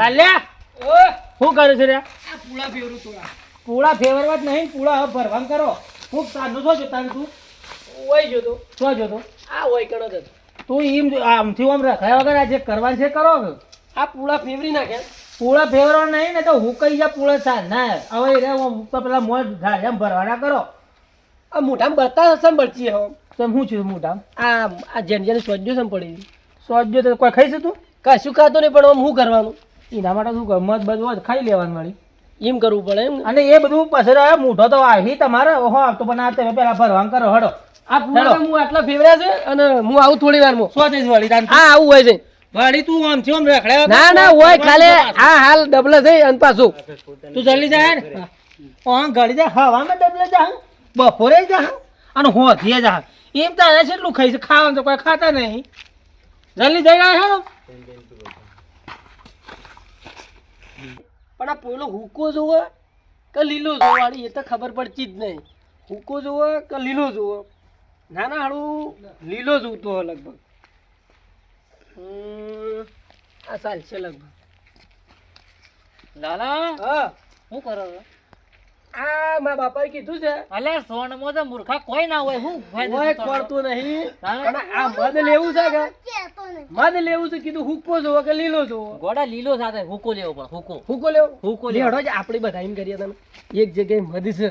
લાલ્યો છો શું કરું છે રે? આ પૂળા ફેવરું થોડા પૂળા ફેવરવા જ નહીં પૂળા હવે કરો. હું તારનું શું છે તું. ઓય જોતો. શું જોતો? આ ઓય કણો જ તું એમ આમથી આમ રખાયા વગર આ જે કરવાનું છે કરો આ પૂળા ફેવરી નાખ્યા પૂળા ફેવરવા નહીં ને તો હું કઈ જા પૂળા સા ના હવે રે હું તો પેલા મોજ ઢાળિયા ભરવાના કરો. આ મોઢામ બતા હશે બળતી હો. તો શું છું મોટા આ આ જેન જેને સોજ્યો સંપડી સોજ્યો તો કોઈ ખાઈ છે તું? કશું ખાતો નહીં પણ શું કરવાનું? એના માટે શું ગમત મત બધું ખાઈ લેવાનું વાળી. એમ કરવું પડે એમ અને એ બધું પછી મૂઢો તો આવી તમારે. ઓહો તો પણ આ તમે પેલા ભરવાન કરો હડો. આ પૂળા હું આટલા ફેવર્યા છે અને હું આવું થોડી સો જઈશ વળી તાન? આવું હોય છે. વાળી તું આમ છે આમ રખડ્યા ના ના હોય ખાલી આ હાલ ડબલ થઈ અને પાછું. તું જલ્દી જાય ને હા. ઘડી જાય હવામાં ડબલે જા બપોરે જા અને હોથીએ જા એમ તારે કેટલું ખાઈ છે ખાવાનું તો કોઈ ખાતા નહીં. જલ્દી જઈ રહ્યા છો? પણ આ પેલો હુકો જોવો કે લીલો જોવો વાળી એ તો ખબર પડતી જ નહીં. હુકો જોવો કે લીલો જોવો ના ના હાડું લીલો જોવતો હોય લગભગ. આ સાલ છે લગભગ. લાલા હા. શું કરો આ મારા બાપાએ કીધું છે. અલે સોનમાં તો મૂર્ખા કોઈ ના હોય હું કોઈ ખોરતું નહીં. હા? પણ આ મધ લેવું છે કે? મધ લેવું છે કીધું હુકો જોવો કે લીલો જોવો? ગોડા લીલો સાથે હુકો લેવો પડે હુકો. હુકો લેવો? હુકો લેડો જ આપણે બધા એમ કરીએ તમે. એક જગ્યાએ મધ છે.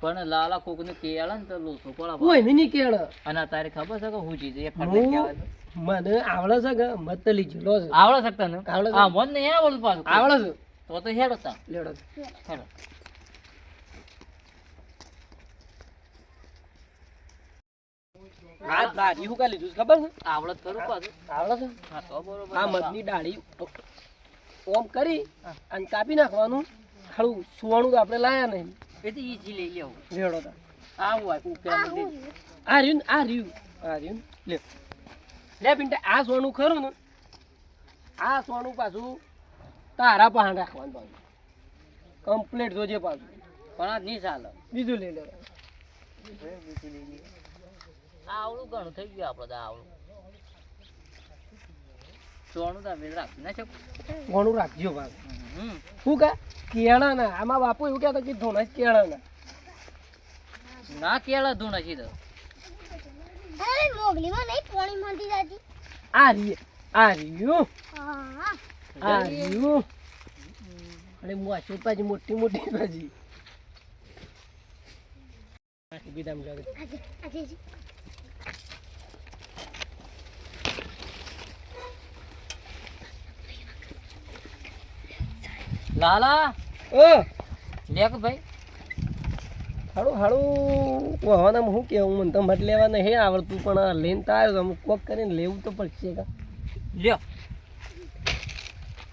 પણ લાલા કોક ને કેળ ને તો લોસો પડે કોઈ નહીં કેળ. અને તારે ખબર છે કે હું ચીજ એક મને આવડે છે કે મત તો લીધેલો છે. આવડે શકતા ને આવડે છે. હા મન નહીં આવડતું પાછું. આવડે છે. તો તો હેડો તા લેડો. હેડ. આ દાઢી હું કા લીધું ખબર છે? આવડત કરું પાછું. આવડે હા તો બરોબર. આ મધની ડાળી ઓમ કરી અને કાપી નાખવાનું. ખાલું સુવાણું તો આપણે લાયા નહીં. એ તો ઈજી લઈ લેવું. લેડો તા. આવું હોય ઉકેલા મંદિર આ રહ્યું આ રહ્યું. આ રહ્યું લે. લે પિંટા આ સોનું ખરું ને. આ સોનું પાછું તારા પહાણ રાખવાનું પાછું. કમ્પ્લેટ જોજે પાછું. પણ આ નહીં ચાલે. બીજું લઈ લે આ આવડું ઘણું થઈ ગયું આપણે તો આવડું. સોનું તો રાખી ના શકું? ઘણું રાખજો શું કા? કેળા ના આમાં બાપુ એવું કહેતા કે ધોના કેળા ના ના કેળા ધૂણ છે તો. મોગલીમાં નહીં પોણી મળતી જાતી આ રીએ. આ રહ્યું આ રહ્યું અને મોસી પાછી મોટી મોટી પાછી બીજામ લાલા? ઓ. લેક ભાઈ. હાડું હાડું. વાહવામાં હું કેવું મને તો મત લેવા હે આવડતું પણ લઈને તો આવ્યો અમુક કોક કરીને લેવું તો પડશે કા. લ્યો.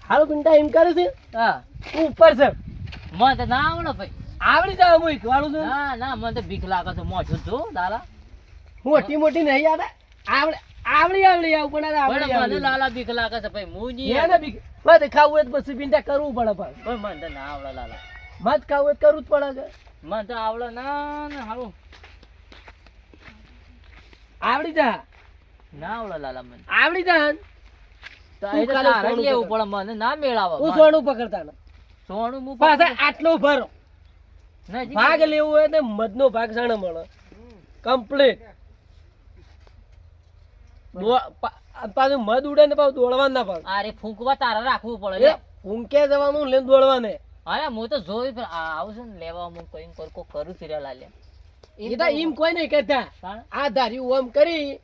હાડું પિંટા એમ કરે છે? હા. તું ઉપર છે. મને તો ના આવડે ભાઈ. આવડી જાય હું વાળું છું? ના ના મને તો બીક લાગે છે મોછું જો હું મોટી મોટી નહીં યાદ આવડે. આવડી આવડી આવું પણ આવડી મને લાલા બીક લાગે છે ભાઈ હું નહીં એને બી મત ખાવું તો પછી પિંટા કરવું પડે પણ. પણ મને તો ના આવડે લાલા. મત ખાવું તો કરવું જ પડે કે. મને તો આવડે ના ના હારું. આવડી જા. ના આવડે લાલા મને. આવડી જા. તો તું એ તો ખાલી તારે સોનું લેવું પડે મને ના મેળાવે હું સોનું પકડતા ને. સોનું હું પાછા આટલો ભરો. ભાગ લેવો હોય તો મધનો ભાગ જાણે મળે કમ્પ્લીટ પાછું મધ ઉડે ને પાછું દોડવા ના પાછું અરે ફૂંકવા તારા રાખવું પડે ફૂંકે જવાનું લઈને દોડવાને. અરે હું તો જોઈ પણ આ આવશે ને લેવા હું કઈ કરું સિરિયલ લાલે એ તો એમ કોઈ નહીં કહેતા. આ ધાર્યું ઓમ કરી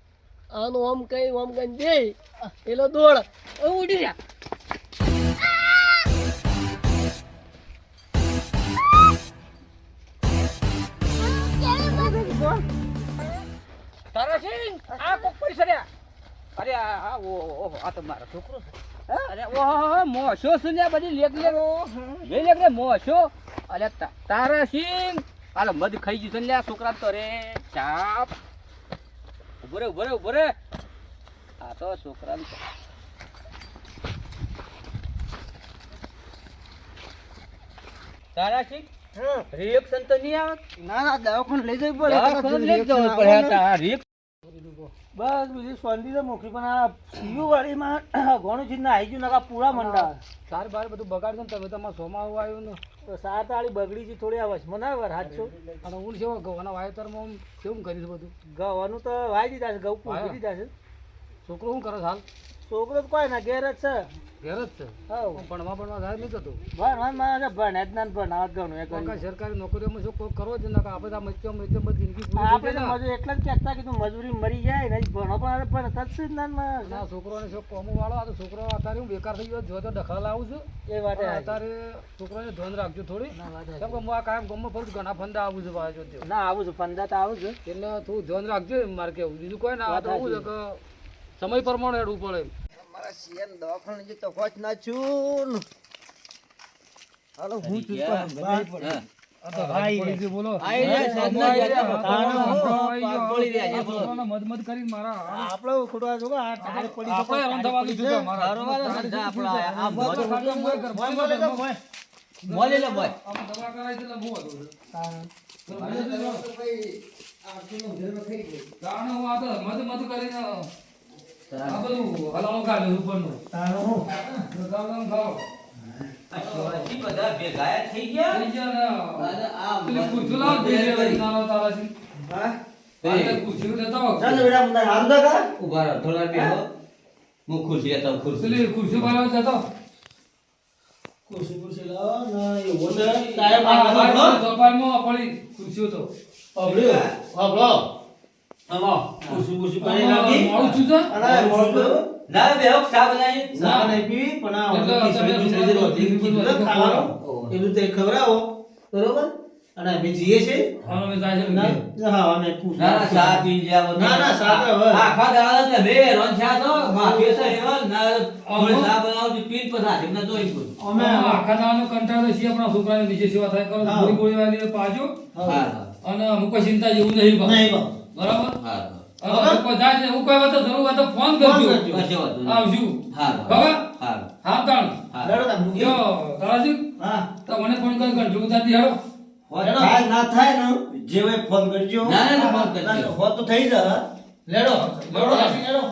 આનું ઓમ કઈ ઓમ કઈ દે. એલો દોડ. ઓ, ઉડી જા. તારાસિંહ આ કોક પૈસા રે અરે હા ઓ આ તો મારો છોકરો છે? અરે ઓહો મોશો શું ને બધી લેક લેક. લે લેક રે મોશો. અરે તારા સિંહ હાલો મધ ખાઈ ગયું છે ને આ છોકરા તો રે. ચાપ. ઊભો રે ઊભો રે ઊભો રે. આ તો છોકરા તારાસિંહ રિએક્શન તો નહીં આવે? ના ના દવાખાને લઈ જવી દવાખાને લઈ જવું પડે. રિએક્શન બસ બીજી શાંતિ તો મોકલી પણ આ સીયુ વાળીમાં ઘણું ચીજ ના આવી ગયું નકા પૂરા મંડા સાર બાર બધું બગાડજો ને તમે તમારે સોમાં આવું આવ્યું ને. સાત આળી બગડી છે થોડી આવશ મને આવે છો? અને હું કેવો ગવાના વાવેતરમાં કેવું કરીશ બધું? ઘઉંનું તો વાય દીધા છે ઘઉં પૂછી દીધા છે. છોકરો શું કરો છે હાલ? છોકરો તો કોઈ ના ઘેર જ છે. ઘેર જ છે. હું પણ ભણવા ભણવા જાય નહીં થતું. ભણ મારે ભણે જ ના ભણાવત ઘણું એ કોઈ સરકારી નોકરીઓમાં શું કોઈ કરવો જ ન આપણે આ મચ્યો મચ્યો બધી જિંદગી આપણે તો મજૂર એટલા જ કહેતા કીધું મજૂરી મરી જાય ને ભણો પણ જ ના છોકરોને શું કોમો વાળો આ તો છોકરો અત્યારે હું બેકાર થઈ ગયો જો તો લાવું છું. એ વાત અત્યારે છોકરોને ધ્યાન રાખજો થોડી. કેમ કે હું આ કાયમ ગમમાં ફરું ઘણા ફંદા આવું છું. ના આવું છું ફંદા તો આવું છું. એટલે થોડું ધ્યાન રાખજો મારે કેવું બીજું કોઈ ના આ તો છે કે સમય પ્રમાણે હેડવું પડે મારા સીએન દવાખાને જે તપાસ ના છું હાલો હું છું ગઈ, બોલો છોકરાને મદમદ કરીને મારા આપણે ખોટવા જો આ ટાયર પડી આપણે હેરાન થવા છે આપણા આ કર, કર. મોલે લે મોય આમ દવા કરાવી એટલે બહુ હતું. તાણે હું આ તો મદ મદ કરીને આ બધું હલાવો કાઢ્યું ઉપરનું. તારો હું. ગામ ગામ ખાઓ. બધા ભેગા થઈ ગયા થઈ ગયા આ બે બે વાળી નાના તારાથી. હા? આ તે આવો. ચાલ બેટા મને હારું તો કર. ઊભા રહો થોડા બેહો હું ખુરશી આવું, ખુરશી ખુરશીઓ વાળા લેતા આવો. ખુરશી ખુરશી લાવ ના એ તો ટાઈમ આ હતો. પડી ખુરશી તો. અભળ્યું? અભળો. પાણી. મોડું છું છે? ના નહીં પીવી, પણ આ એટલે ખાવાનું, એ બધું તે ખવડાવો. બરોબર? અને અમે જઈએ છીએ. હા, અમે જાય છે હા, અને પૂછ- ના ના ચા પી ગયા ના, ના, ચા હવે. આખા દાડા ને બે રોજ ચા તો માફી છે એવા ના થોડી ચા બનાવું છું, પીને પછી હાથે ના ધોઈ બધું. અમે આખા દાડાનો કંટાળો છે આપણા છોકરાને નીચે સેવા થાય કરો ગોળી ગોળી વાળી પાજો હા હા અને અમુક ચિંતા જેવું નહીં બા. નહીં બા. બરાબર? હા અને કોઈ જાય છે એવું કોઈ હોય જરૂર હોય તો ફોન કરજો. કરજો. કશો વાંધો નહીં. આવશું હા બરાબર? હા. હા તાણ. હા. લડો તાર મૂકી. જો તારાજી હા. તો મને ફોન કરી કંટ્રોલ ઉતારતી હેડો થાય ના થાય ને જેવે ફોન કરજો. ના, ના, ના, ફોન કરજો. ના, તો થઈ જાય લેડો.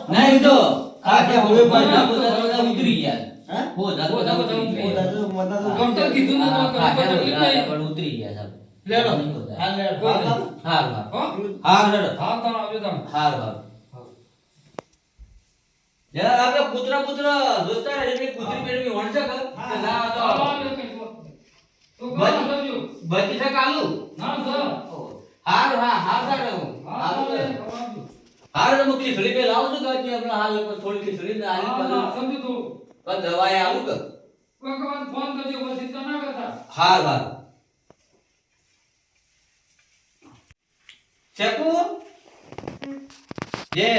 ના બધા ઉતરી ગયા. હા? હો ડોક્ટર કીધું ને તો તકલીફ નહીં પણ ઉતરી ગયા સાહેબ. લેડો હા લેડો તાણ આવજો તાણ. જરા આપણે એટલે વણશે? કે ના તો તો કામ કરજો બચી છે કાલું? ના સર હારું, હા, હા, સારું. હા હારું, તમે સારું. કરવાનું. હારું, તો હું ખીચડી બે લાવું કે હજી હમણાં હાલ થોડી ખીચડી ને આલી હા, હા, તું પણ દવાએ આલું કે? કોઈ ફોન કરજો પછી ચિંતા ના કરતા હારું, હારું. જે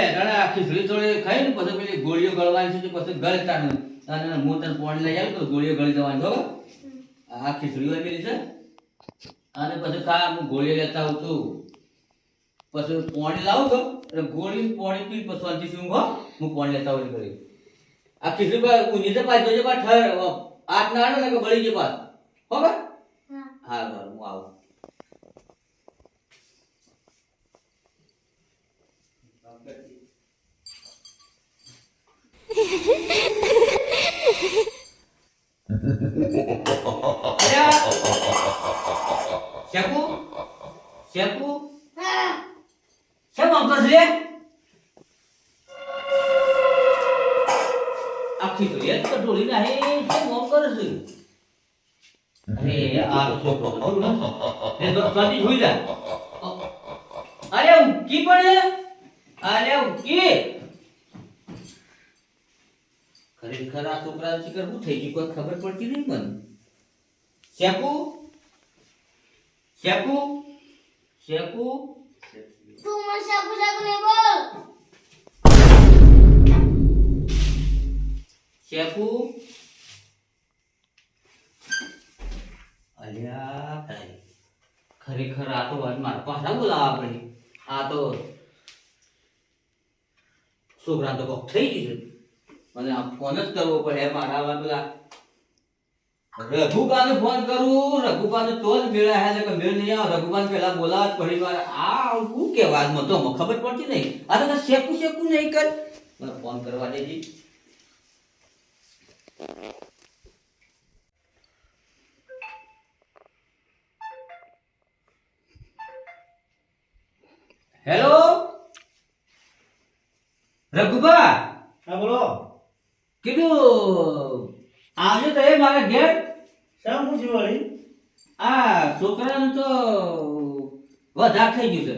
તને આ ખીચડી થોડી ખાઈ ને પછી ગોળીઓ ગળવાની છે તો પછી ગળતા ને અને હું તને પાણી લઈ આવું તો ગોળીઓ ગળી દેવાની બરાબર? આ ખીચડી હોય પેલી છે. અને પછી ખા, હું ગોળીઓ લેતા આવું પછી પોણી લાવું કે એટલે ગોળી પોણી પી પછી શાંતિથી ઊંઘો હું. પોણી લેતા આવું કરી આ ખીચડી પર તો પાછી જોજે ઠર આઠ ના ને કે બળી હો બા હા આખી તો એક કટોરી ના હે શેમ આમ કરે છે? અરે આ તો છોકરો તો બહુ ને એ તો સાદી હોઈ જાય. અરે ઉકી પણ અરે ઉકી ખરેખર આ છોકરા શિકર શું થઈ ગયું? કોઈ ખબર પડતી નહીં મને. શેકુ? શેકુ? શેકુ? તું મને શેકુ શેકુ નહીં બોલ. શેકુ અલ્યા ખરેખર આ તો વાત મારા પાછા બોલાવા પડી. આ તો છોકરા તો કોક થઈ ગયું મને આ ફોન જ કરવો પડે મારા આવા પેલા. રઘુબાને ફોન કરું, રઘુબાને તો જ મેળા હે કે મેળ નહીં આવે. રઘુબાન પેલા બોલાવ પડી વાર આ શું કેવા મને તો ખબર પડતી નહીં. આ તો શેકું શેકું નહીં કર. મને ફોન કરવા દેજી. હેલો રઘુભા? હા બોલો. કીધું આવજો તો એ મારા ઘેર. શા પૂછ્યું વળી આ છોકરાને તો વધાર થઈ ગયું છે.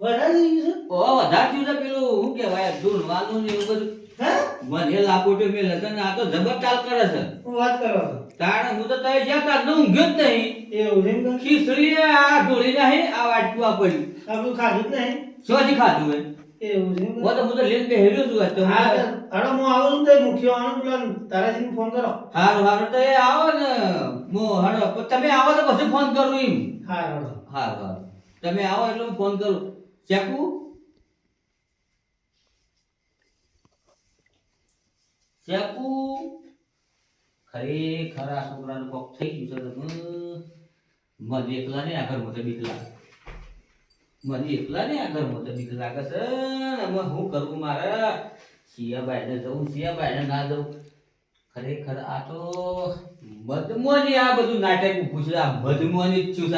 વધારે થઈ ગયું ઓ વધાર થયું છે પેલું શું કહેવાય ધૂળવાનું ને એવું બધું. છે હે? મને લાપોટો મેં લગન આ તો જબર ચાલ કરે છે. વાત કરો તાણ હું તો તય જ્યાં તાર નો ઊંઘ્યો જ નહીં. એવું છે એમ કે? ખીચડી આ ઢોળી નાહી આ વાટકું આ પડ્યું આપણું ખાધું જ નહીં? સોજી ખાધું હે એવું છે એમ કે? તો હું તો લઈને બેહેર્યો છું આજ તો હા તો હું આવું તો મુખ્ય આનું પેલા તારાજીને ફોન કરો. હારું હારું તો એ આવો ને. મો હડો તમે આવો તો પછી ફોન કરું એમ. હા હારું હારું. તમે આવો એટલે હું ફોન કરું. ચેકુ? ચેકુ ખરેખર આ છોકરાનું કોક થઈ ગયું છે મને એકલા ને આગળ મોટે બીકલા મને એકલા ને આગળ મોટે બીક લાગે છે. ને હું કરું મારે સિયાબાઈ ને જવું સિયાબાઈ ને ના જવું? ખરેખર આ તો મધમોની આ બધું નાટક છે. આ મધમોની જ છું